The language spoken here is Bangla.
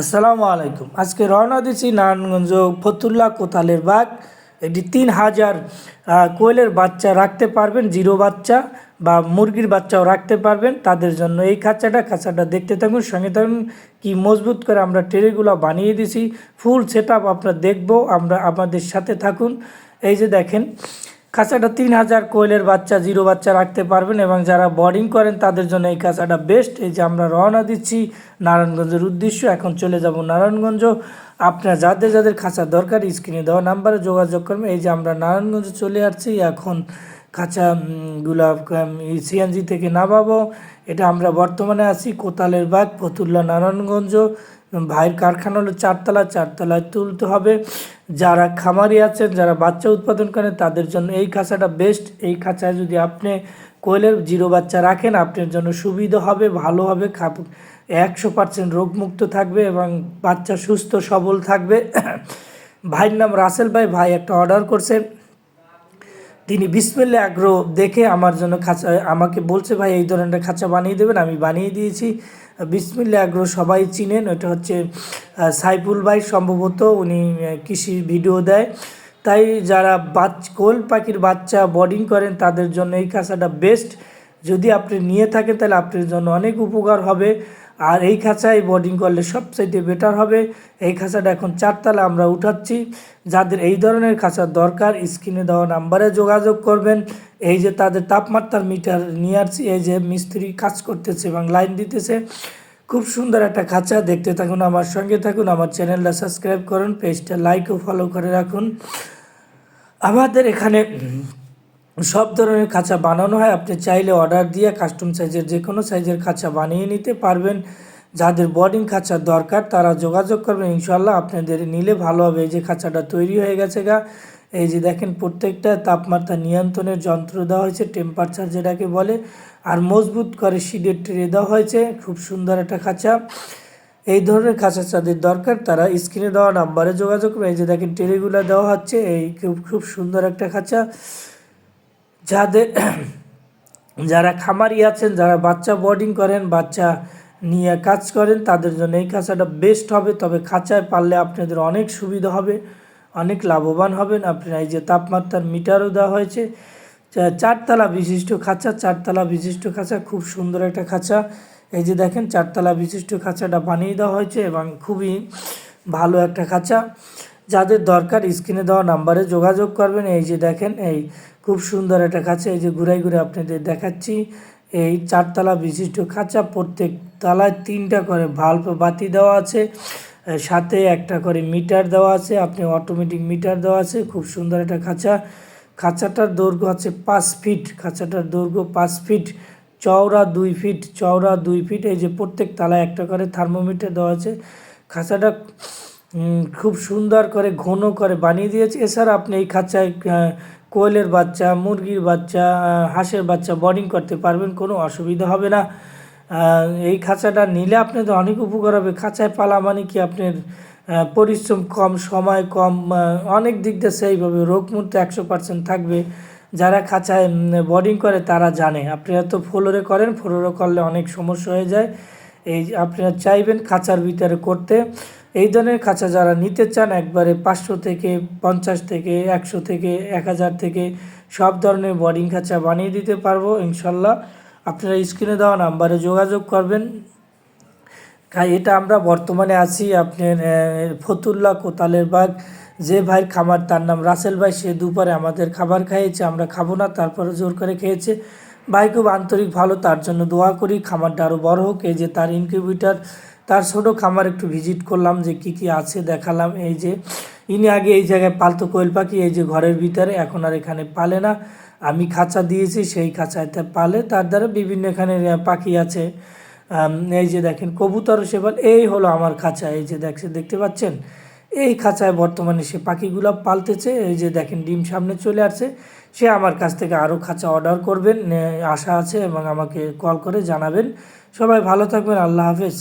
আসসালামু আলাইকুম। আজকে রওনা দিচ্ছি নারায়ণগঞ্জ ফতুল্লা কোতালের বাগ। এটি তিন হাজার কোয়েলের বাচ্চা রাখতে পারবেন, জিরো বাচ্চা বা মুরগির বাচ্চাও রাখতে পারবেন। তাদের জন্য এই খাঁচাটা খাঁচাটা দেখতে থাকুন, সঙ্গে থাকুন, কি মজবুত করে আমরা ট্রেগুলো বানিয়ে দিছি ফুল সেট আপ আপনারা দেখব, আমরা আমাদের সাথে থাকুন। এই যে দেখেন খাঁচাটা তিন হাজার কোয়েলের বাচ্চা জিরো বাচ্চা রাখতে পারবেন এবং যারা বোর্ডিং করেন তাদের জন্য এই খাঁচাটা বেস্ট এই যে আমরা রওনা দিচ্ছি নারায়ণগঞ্জের উদ্দেশ্য এখন চলে যাব নারায়ণগঞ্জ আপনার যাদের যাদের খাঁচা দরকার স্ক্রিনে দেওয়া নাম্বারে যোগাযোগ করবেন। এই যে আমরা নারায়ণগঞ্জ চলে আসছি এখন খাঁচা উম, গুলা সিএনজি থেকে নামাবো। এটা আমরা বর্তমানে আছি কোতালের বাগ ফতুল্লা নারায়ণগঞ্জ ভাইয়ের কারখানা হলো চারতলা, চারতলায় তুলতে হবে। যারা খামারি আছেন, যারা বাচ্চা উৎপাদন করেন, তাদের জন্য এই খাঁচাটা বেস্ট এই খাঁচায় যদি আপনি কোয়েলের জিরো বাচ্চা রাখেন, আপনার জন্য সুবিধা হবে, ভালো হবে, খাপ একশো পার্সেন্ট রোগমুক্ত থাকবে এবং বাচ্চা সুস্থ, সবল থাকবে। ভাইয়ের নাম রাসেল ভাই। ভাই একটা অর্ডার করছে। তিনি বিসমিল্লা আগ্রহ দেখে আমার জন্য খাঁচা, আমাকে বলছে, ভাই, এই ধরনের খাঁচা বানিয়ে দেবেন, আমি বানিয়ে দিয়েছি। বিসমিল্লা আগ্রহ সবাই চিনেন, এটা হচ্ছে সাইফুল ভাই সম্ভবত, উনি কৃষি ভিডিও দেয়। তাই যারা বাচ, কোল পাখির বাচ্চা বোর্ডিং করেন, তাদের জন্য এই খাঁচাটা বেস্ট যদি আপনি নিয়ে থাকেন, তাহলে আপনার জন্য অনেক উপকার হবে। আর এই খাঁচায় বোর্ডিং করলে সবচাইতে বেটার হবে। এই খাঁচাটা এখন চারতলা, আমরা উঠাচ্ছি। যাদের এই ধরনের খাঁচার দরকার স্ক্রিনে দেওয়া নাম্বারে যোগাযোগ করবেন। এই যে তাদের তাপমাত্রার মিটার নিয়ে আসছি, এই যে মিস্ত্রি কাজ করতেছে এবং লাইন দিতেছে। খুব সুন্দর একটা খাঁচা, দেখতে থাকুন আমার সঙ্গে থাকুন, আমার চ্যানেলটা সাবস্ক্রাইব করুন পেজটা লাইক ও ফলো করে রাখুন। আমাদের এখানে সব ধরনের খাঁচা বানানো হয়। আপনি চাইলে অর্ডার দিয়ে কাস্টম সাইজের যে কোনো সাইজের খাঁচা বানিয়ে নিতে পারবেন। যাদের বোর্ডিং খাঁচা দরকার, তারা যোগাযোগ করবেন। ইনশাল্লাহ আপনাদের নিলে ভালো হবে। এই যে খাঁচাটা তৈরি হয়ে গেছে গা, এই যে দেখেন প্রত্যেকটা তাপমাত্রা নিয়ন্ত্রণের যন্ত্র দেওয়া হয়েছে টেম্পারেচার যেটাকে বলে, আর মজবুত করে শিডের ট্রে দেওয়া হয়েছে। খুব সুন্দর একটা খাঁচা। এই ধরনের খাঁচা যাদের দরকার, তারা স্ক্রিনে দেওয়া নাম্বারে যোগাযোগ করবে এই যে দেখেন ট্রেগুলো দেওয়া হচ্ছে। এই খুব খুব সুন্দর একটা খাঁচা। যাদের যারা খামারি আছেন, যারা বাচ্চা বোর্ডিং করেন, বাচ্চা নিয়ে কাজ করেন, তাদের জন্য এই খাঁচাটা বেস্ট হবে। তবে খাঁচায় পারলে আপনাদের অনেক সুবিধা হবে, অনেক লাভবান হবেন। আপনারা এই যে তাপমাত্রার মিটারও দেওয়া হয়েছে। চারতলা বিশিষ্ট খাঁচা, চারতলা বিশিষ্ট খাঁচা, খুব সুন্দর একটা খাঁচা। এই যে দেখেন, চারতলা বিশিষ্ট খাঁচাটা বানিয়ে দেওয়া হয়েছে এবং খুবই ভালো একটা খাঁচা। যাদের দরকার, স্ক্রিনে দেওয়া নাম্বারে যোগাযোগ করবেন। এই যে দেখেন, এই খুব সুন্দর একটা খাঁচা, এই যে ঘুরাই ঘুরে আপনাদের দেখাচ্ছি। এই চারতলা বিশিষ্ট খাঁচা, প্রত্যেক তলায় তিনটা করে ভাল্ব বাতি দেওয়া আছে সাথে একটা করে মিটার দেওয়া আছে, আপনি অটোমেটিক মিটার দেওয়া আছে, খুব সুন্দর একটা খাঁচা। খাঁচাটার দৈর্ঘ্য আছে পাঁচ ফিট খাঁচাটার দৈর্ঘ্য পাঁচ ফিট চওড়া দুই ফিট চওড়া দুই ফিট এই যে প্রত্যেক তালায় একটা করে থার্মোমিটার দেওয়া আছে। খাঁচাটা খুব সুন্দর করে ঘন করে বানিয়ে দিয়েছে। এছাড়া আপনি এই খাঁচায় কোয়েলের বাচ্চা, মুরগির বাচ্চা হাঁসের বাচ্চা বোর্ডিং করতে পারবেন, কোনো অসুবিধা হবে না। এই খাঁচাটা নিলে আপনাদের অনেক উপকার হবে। খাঁচায় পালা মানে কি? আপনার পরিশ্রম কম, সময় কম অনেক দিক দিয়ে সেইভাবে রোগমুক্ত একশো পার্সেন্ট থাকবে। যারা খাঁচায় বোর্ডিং করে তারা জানে। আপনারা তো ফ্লোরে করেন, ফ্লোরে করলে অনেক সমস্যা হয়ে যায়। এই আপনারা চাইবেন খাঁচার ভিতরে করতে। এই ধরনের খাঁচা যারা নিতে চান, একবারে পাঁচশো থেকে পঞ্চাশ থেকে একশো থেকে এক হাজার থেকে সব ধরনের বোর্ডিং খাঁচা বানিয়ে দিতে পারব, ইনশাল্লাহ। আপনারা স্ক্রিনে দেওয়া নাম্বারে যোগাযোগ করবেন। খাই এটা আমরা বর্তমানে আছি আপনার ফতুল্লা কোতালের বাগ। যে ভাইয়ের খামার, তার নাম রাসেল ভাই, সে দুপুরে আমাদের খাবার খাইয়েছে, আমরা খাব না, তারপরে জোর করে খেয়েছে। ভাই, খুব আন্তরিক, ভালো, তার জন্য দোয়া করি, খামারটা আরও বড় হোক। এই যে তার ইনকিউবেটার তার ছোটো খামার একটু ভিজিট করলাম যে কি কি আছে দেখালাম। এই যে, ইনি আগে এই জায়গায় পালতো কোয়েল পাখি, এই যে ঘরের ভিতরে, এখন আর এখানে পালে না। আমি খাঁচা দিয়েছি, সেই খাঁচাতে পালে। তার দ্বারা বিভিন্ন এখানে পাখি আছে। এই যে দেখেন, কবুতর সেবাল এই হলো আমার খাঁচা। এই যে দেখছে, দেখতে পাচ্ছেন? এই খাঁচায় বর্তমানে সে পাখিগুলো পালতেছে। এই যে দেখেন, ডিম সামনে চলে আসছে। সে আমার কাছ থেকে আরও খাঁচা অর্ডার করবেন আশা আছে এবং আমাকে কল করে জানাবেন। সবাই ভালো থাকবেন, আল্লাহ হাফেজ।